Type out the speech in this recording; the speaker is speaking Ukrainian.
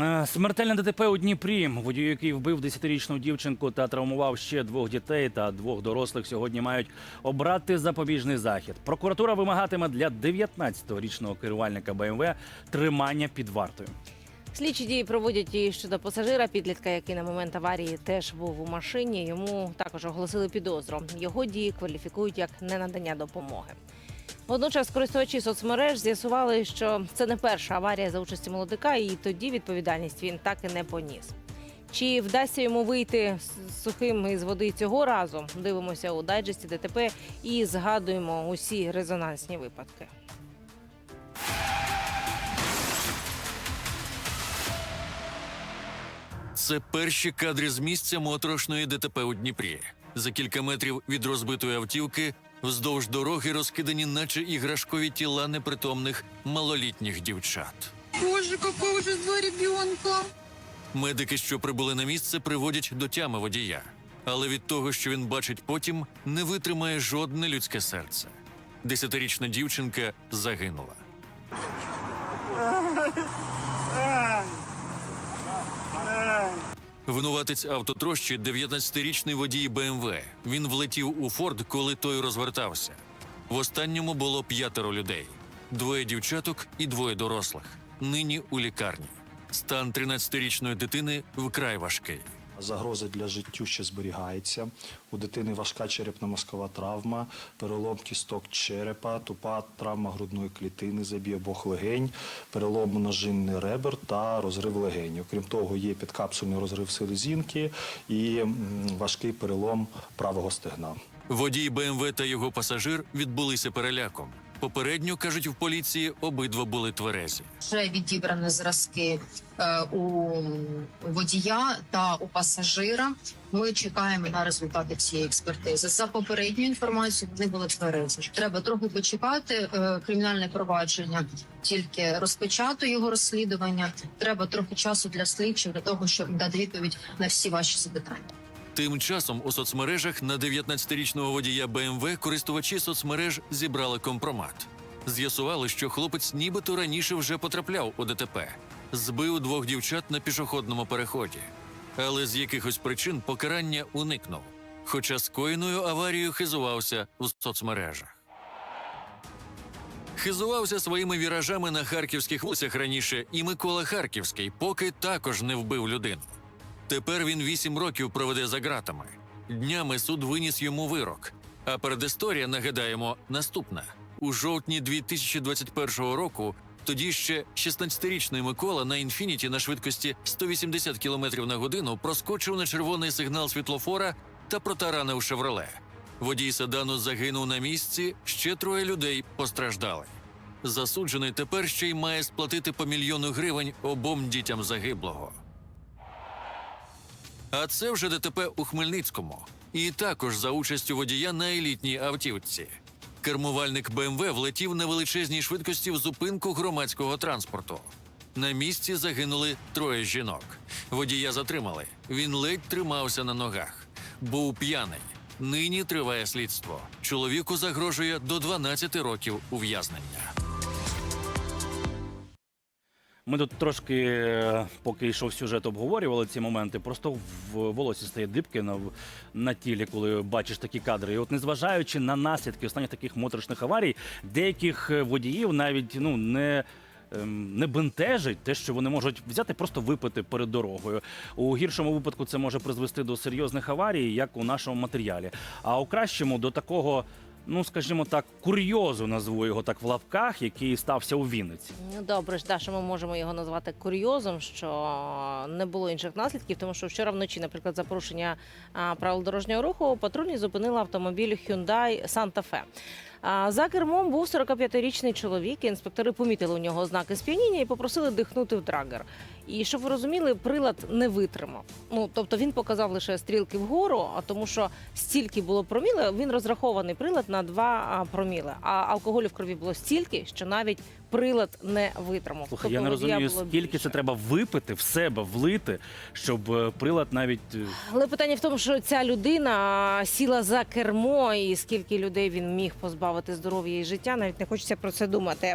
Е, Смертельне ДТП у Дніпрі. Водій, який вбив 10-річну дівчинку та травмував ще двох дітей та двох дорослих, сьогодні мають обрати запобіжний захід. Прокуратура вимагатиме для 19-річного керувальника БМВ тримання під вартою. Слідчі дії проводять і щодо пасажира підлітка, який на момент аварії теж був у машині. Йому також оголосили підозру. Його дії кваліфікують як ненадання допомоги. Водночас користувачі соцмереж з'ясували, що це не перша аварія за участі молодика, і тоді відповідальність він так і не поніс. Чи вдасться йому вийти сухим із води цього разу? Дивимося у дайджесті ДТП і згадуємо усі резонансні випадки. Це перші кадри з місця моторошної ДТП у Дніпрі. За кілька метрів від розбитої автівки вздовж дороги розкидані, наче іграшкові тіла непритомних малолітніх дівчат. Боже, какой ужас, два ребенка. Медики, що прибули на місце, приводять до тями водія. Але від того, що він бачить потім, не витримає жодне людське серце. Десятирічна дівчинка загинула. Винуватець автотрощі 19-річний водій БМВ. Він влетів у Форд, коли той розвертався. В останньому було п'ятеро людей: двоє дівчаток і двоє дорослих. Нині у лікарні. Стан 13-річної дитини вкрай важкий. Загроза для життю ще зберігається. У дитини важка черепно-мозкова травма, перелом кісток черепа, тупа травма грудної клітини, забій обох легень, перелом множинний ребер та розрив легень. Окрім того, є підкапсульний розрив селезінки і важкий перелом правого стегна. Водій БМВ та його пасажир відбулися переляком. Попередньо кажуть в поліції, обидва були тверезі. Вже відібрані зразки е, у водія та у пасажира. Ми чекаємо на результати цієї експертизи. За попередньою інформацією, вони були тверезі. Треба трохи почекати. Е, кримінальне провадження тільки розпочато його розслідування. Треба трохи часу для слідчих для того, щоб дати відповідь на всі ваші запитання. Тим часом у соцмережах на 19-річного водія БМВ користувачі соцмереж зібрали компромат. З'ясували, що хлопець нібито раніше вже потрапляв у ДТП, збив двох дівчат на пішохідному переході, але з якихось причин покарання уникнув. Хоча скоєною аварією хизувався у соцмережах. Хизувався своїми віражами на харківських вулицях раніше і Микола Харківський, поки також не вбив людину. Тепер він вісім років проведе за ґратами. Днями суд виніс йому вирок. А передісторія, нагадаємо, наступна. У жовтні 2021 року тоді ще 16-річний Микола на інфініті на швидкості 180 км на годину проскочив на червоний сигнал світлофора та протаранив «Шевроле». Водій седану загинув на місці, ще троє людей постраждали. Засуджений тепер ще й має сплатити по мільйону гривень обом дітям загиблого. А це вже ДТП у Хмельницькому. І також за участю водія на елітній автівці. Кермувальник БМВ влетів на величезній швидкості в зупинку громадського транспорту. На місці загинули троє жінок. Водія затримали. Він ледь тримався на ногах. Був п'яний. Нині триває слідство. Чоловіку загрожує до 12 років ув'язнення. Ми тут трошки, е, поки йшов сюжет, обговорювали ці моменти. Просто в волосі стає дибки на, на тілі, коли бачиш такі кадри. І от незважаючи на наслідки останніх таких моторошних аварій, деяких е, водіїв навіть ну не. ем, Не бентежить те, що вони можуть взяти, просто випити перед дорогою. У гіршому випадку це може призвести до серйозних аварій, як у нашому матеріалі. А у кращому до такого, ну скажімо так, курйозу назву його так в лапках, який стався у Вінниці. Ну, добре ж, да, що ми можемо його назвати курйозом, що не було інших наслідків, тому що вчора вночі, наприклад, за порушення правил дорожнього руху патрульні зупинили автомобіль Hyundai Santa Fe. За кермом був 45-річний чоловік. Інспектори помітили у нього ознаки сп'яніння і попросили дихнути в драгер. І щоб ви розуміли, прилад не витримав. Ну тобто він показав лише стрілки вгору, а тому що стільки було проміле, він розрахований прилад на 2 проміле. А алкоголю в крові було стільки, що навіть прилад не витримав. Слухай, Тобто я не розумію, скільки більше. це треба випити в себе, влити, щоб е, прилад навіть е, Але питання в тому, що ця людина сіла за кермо, і скільки людей він міг позбавити здоров'я і життя, навіть не хочеться про це думати.